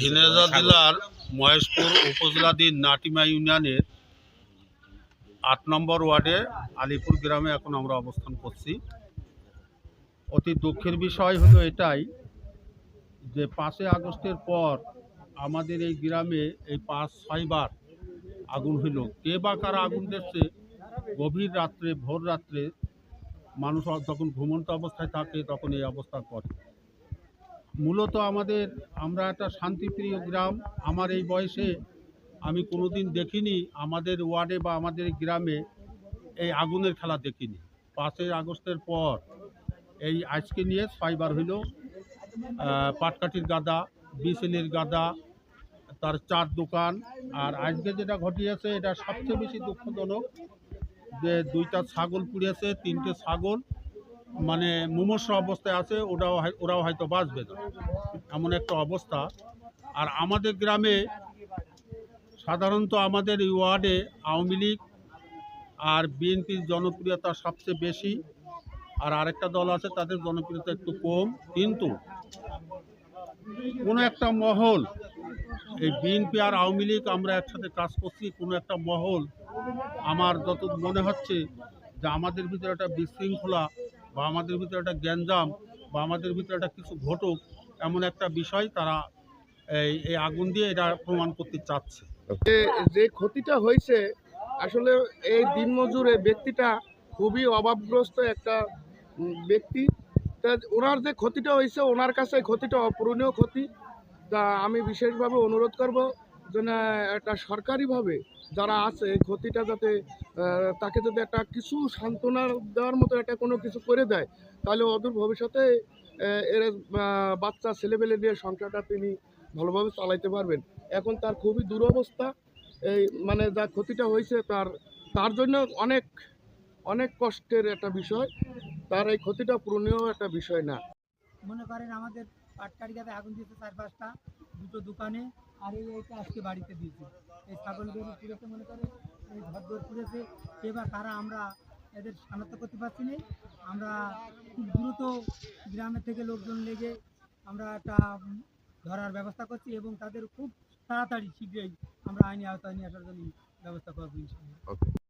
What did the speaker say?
ঝিনাইদহ জেলার মহেশপুর উপজেলাধীন নাটিমা ইউনিয়নের আট নম্বর ওয়ার্ডে আলিপুর গ্রামে এখন আমরা অবস্থান করছি। অতি দুঃখের বিষয় হলো এটাই যে পাঁচই আগস্টের পর আমাদের এই গ্রামে এই পাঁচ ছয়বার আগুন হইল। কে বা কারা আগুন দিচ্ছে গভীর রাত্রে ভোর রাত্রে মানুষ যখন ঘুমন্ত অবস্থায় থাকে তখন এই অবস্থা করে মূলত আমাদের, আমরা একটা শান্তিপ্রিয় গ্রাম। আমার এই বয়সে আমি কোনোদিন দেখিনি, আমাদের ওয়ার্ডে বা আমাদের গ্রামে এই আগুনের খেলা দেখিনি। পাঁচই আগস্টের পর এই আজকে নিয়ে ছয়বার হইল পাটকাঠির গাদা, বিসেলের গাদা, তার চার দোকান। আর আজকে যেটা ঘটিয়েছে, এটা সবচেয়ে বেশি দুঃখজনক যে দুইটা ছাগল পুড়িয়েছে তিনটে ছাগল। মানে মুমূর্ষ অবস্থায় আছে ওরাও ওরাও হয়তো বাঁচবে না। এমন একটা অবস্থা। আর আমাদের গ্রামে সাধারণত আমাদের ওয়ার্ডে আওয়ামী লীগ আর বিএনপির জনপ্রিয়তা সবচেয়ে বেশি। আর আরেকটা দল আছে, তাদের জনপ্রিয়তা একটু কম। কিন্তু কোনো একটা মহল, এই বিএনপি আর আওয়ামী লীগ আমরা একসাথে কাজ করছি, কোনো একটা মহল আমার যত মনে হচ্ছে যে আমাদের ভিতরে একটা বিশৃঙ্খলা বা আমাদের ভিতরে একটা গ্যাঞ্জাম বা আমাদের ভিতরে একটা কিছু ঘটুক, এমন একটা বিষয় তারা এই এই আগুন দিয়ে এটা প্রমাণ করতে চাচ্ছে। যে ক্ষতিটা হয়েছে, আসলে এই দিনমজুর ব্যক্তিটা খুবই অভাবগ্রস্ত একটা ব্যক্তি। তা ওনার যে ক্ষতিটা হয়েছে, ওনার কাছে ক্ষতিটা অপূরণীয় ক্ষতি। তা আমি বিশেষভাবে অনুরোধ করব যে না একটা সরকারিভাবে যারা আছে, ক্ষতিটা যাতে তাকে যদি একটা কিছু সান্ত্বনা দেওয়ার মতো একটা কোনো কিছু করে দেয়, তাহলে অদূর ভবিষ্যতে এর বাচ্চা ছেলেবেলে নিয়ে সংসারটা তিনি ভালোভাবে চালাইতে পারবেন। এখন তার খুবই দুরবস্থা। এই মানে যা ক্ষতিটা হয়েছে তার তার জন্য অনেক অনেক কষ্টের একটা বিষয়। তার এই ক্ষতিটা পূরণীয় একটা বিষয় না। মনে করেন আমাদের পাটকারিগাতে আগুন দিয়েছে চার পাঁচটা, দুটো দোকানে। আর এই এইটা আজকে বাড়িতে দিয়েছে। এই ছাগল গরু পুড়েছে মনে করে, এই ঘরদোর পুড়েছে। এবার তারা আমরা এদের শনাক্ত করতে পারছি না। আমরা খুব দ্রুত গ্রামের থেকে লোকজন লেগে আমরা একটা ধরার ব্যবস্থা করছি এবং তাদের খুব তাড়াতাড়ি শীঘ্রই আমরা আইনি আওতায় নিয়ে আসার জন্য ব্যবস্থা করব